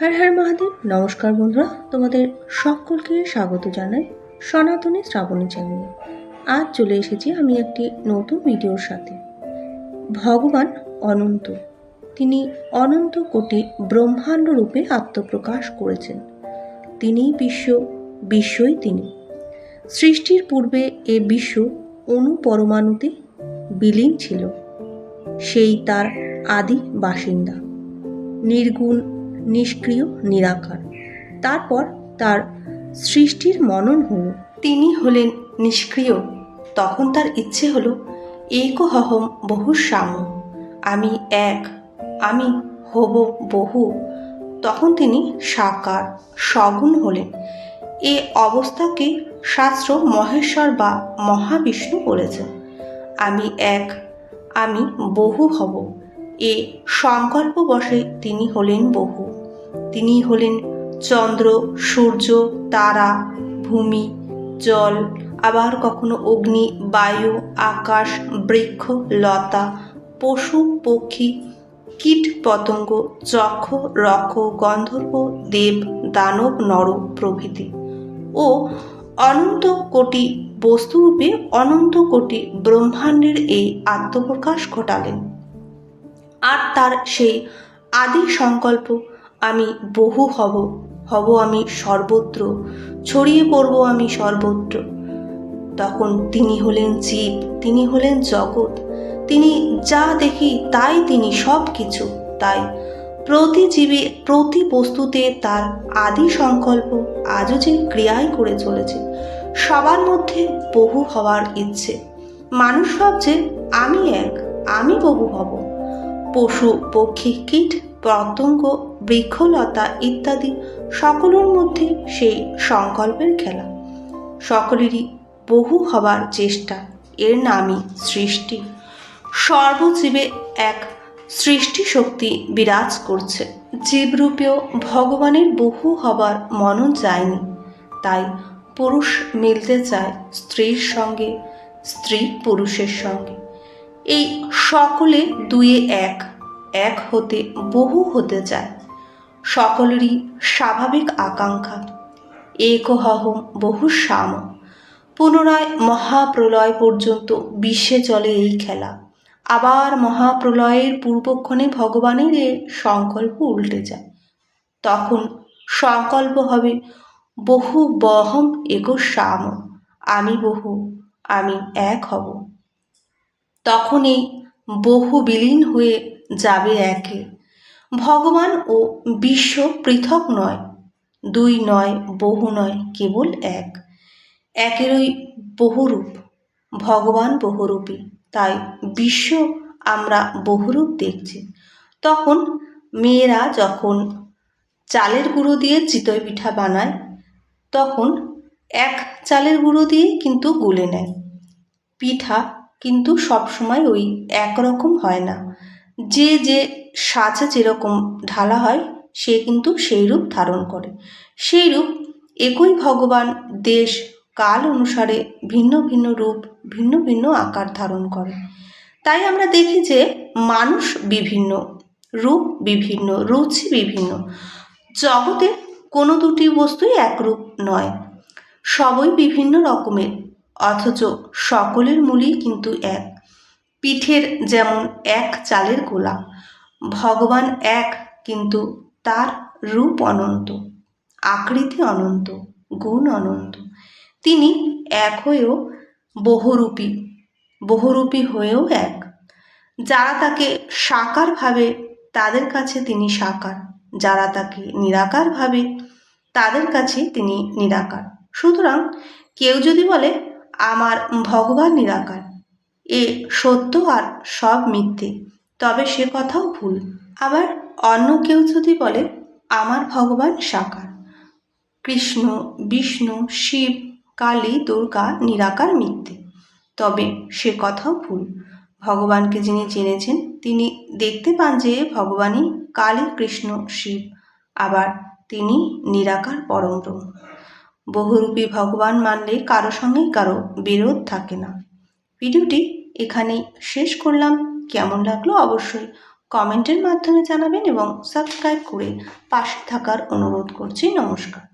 হ্যাঁ হ্যাঁ মহাদেব, নমস্কার বন্ধুরা। তোমাদের সকলকে স্বাগত জানাই সনাতনী শ্রাবণী চ্যানেলে। আজ চলে এসেছি আমি একটি নতুন ভিডিওর সাথে। ভগবান অনন্ত। তিনি অনন্ত কোটি ব্রহ্মাণ্ড রূপে আত্মপ্রকাশ করেছেন। তিনিই বিশ্ব, বিশ্বই তিনি। সৃষ্টির পূর্বে এ বিশ্ব অনুপরমাণুতে বিলীন ছিল। সেই তার আদি বাসিন্দা। নির্গুণ নিষ্ক্রিয়, নিরাকার। তারপর তার সৃষ্টির মনন হলো। তিনি হলেন নিষ্ক্রিয়। তখন তার ইচ্ছে হলো একহম বহু সাম আমি এক, আমি হব বহু। তখন তিনি সাকার, সগুণ হলেন। এ অবস্থাকে শাস্ত্র মহেশ্বর বা মহাবিষ্ণু বলেছেন। আমি এক, আমি বহু হব। এ সংকল্প বসে তিনি হলেন বহু। তিনি হলেন চন্দ্র, সূর্য, তারা, ভূমি, জল, আবার কখনো অগ্নি, বায়ু, আকাশ, বৃক্ষ, লতা, পশু, পক্ষী, কীট, পতঙ্গ যক্ষ রক্ষ, গন্ধর্ব, দেব, দানব নর প্রভৃতি। ও অনন্ত কোটি বস্তুরূপে অনন্ত কোটি ব্রহ্মাণ্ডের এই আত্মপ্রকাশ ঘটালেন। আর তার সেই আদি সংকল্প, আমি বহু হব হব আমি সর্বত্র, ছড়িয়ে পড়ব আমি সর্বত্র। তখন তিনি হলেন জীব, তিনি হলেন জগৎ, তিনি যা দেখি তাই তিনি সব কিছু তাই প্রতি জীবে প্রতি বস্তুতে তার আদি সংকল্প আজও যে ক্রিয়াই করে চলেছে, সবার মধ্যে বহু হওয়ার ইচ্ছে। মানুষ ভাবছে, আমি এক, আমি বহু হব। পশু, পক্ষী, কীট পতঙ্গ বৃক্ষলতা ইত্যাদি সকলের মধ্যে সেই সংকল্পের খেলা। সকলেরই বহু হবার চেষ্টা, এর নামই সৃষ্টি। সর্বজীবে এক সৃষ্টি শক্তি বিরাজ করছে, জীবরূপেও ভগবানের বহু হবার মনন যায়নি। তাই পুরুষ মিলতে চায় স্ত্রীর সঙ্গে, স্ত্রী পুরুষের সঙ্গে। এই সকলে দুয়ে এক এক হতে বহু হতে চায়। সকলেরই স্বাভাবিক আকাঙ্ক্ষা। একহম বহু সাম পুনরায় মহাপ্রলয় পর্যন্ত বিশ্বে চলে এই খেলা। আবার মহাপ্রলয়ের পূর্বক্ষণে ভগবানের এ সংকল্প উল্টে যায়। তখন সংকল্প হবে বহু বহম একো সাম আমি বহু, আমি এক হব। তখন এই বহু বিলীন হয়ে যাবে একে। ভগবান ও বিশ্ব পৃথক নয়, দুই নয়, বহু নয়, কেবল এক। একেরই বহুরূপ, ভগবান বহুরূপী, তাই বিশ্ব আমরা বহুরূপ দেখছি। তখন মেয়েরা যখন চালের গুঁড়ো দিয়ে চিতই পিঠা বানায়, তখন এক চালের গুঁড়ো দিয়ে কিন্তু গুলে নেয়। পিঠা কিন্তু সবসময় ওই একরকম হয় না। যে যে সাজে যেরকম ঢালা হয়, সে কিন্তু সেই রূপ ধারণ করে। সেই রূপ একই ভগবান দেশ, কাল অনুসারে ভিন্ন ভিন্ন রূপ, ভিন্ন ভিন্ন আকার ধারণ করে। তাই আমরা দেখি যে মানুষ বিভিন্ন, রূপ বিভিন্ন, রুচি বিভিন্ন। জগতে কোনো দুটি বস্তুই একরূপ নয়। সবই বিভিন্ন রকমের। অথচ সকলের মূলই কিন্তু এক। পিঠের যেমন এক চালের গোলা, ভগবান এক কিন্তু তার রূপ অনন্ত, আকৃতি অনন্ত, গুণ অনন্ত। তিনি এক হয়েও বহুরূপী বহুরূপী হয়েও এক। যারা তাকে সাকার ভাবে, তাদের কাছে তিনি সাকার। যারা তাকে নিরাকার ভাবে, তাদের কাছে তিনি নিরাকার। সুতরাং কেউ যদি বলে আমার ভগবান নিরাকার। এ সত্য আর সব মিথ্যে। তবে সে কথাও ভুল। আবার অন্য কেউ যদি বলে, আমার ভগবান সাকার। কৃষ্ণ, বিষ্ণু, শিব, কালী, দুর্গা নিরাকার মিথ্যে। তবে সে কথাও ভুল। ভগবানকে যিনি জেনেছেন তিনি দেখতে পান যে ভগবানই কালী, কৃষ্ণ, শিব। আবার তিনি নিরাকার, পরম বহুরূপী ভগবান মানলে কারও সঙ্গেই কারও বিরোধ থাকে না। ভিডিওটি এখানে শেষ করলাম। কেমন লাগল অবশ্যই কমেন্টের মাধ্যমে জানাবেন এবং সাবস্ক্রাইব করে পাশে থাকার অনুরোধ করছি। নমস্কার।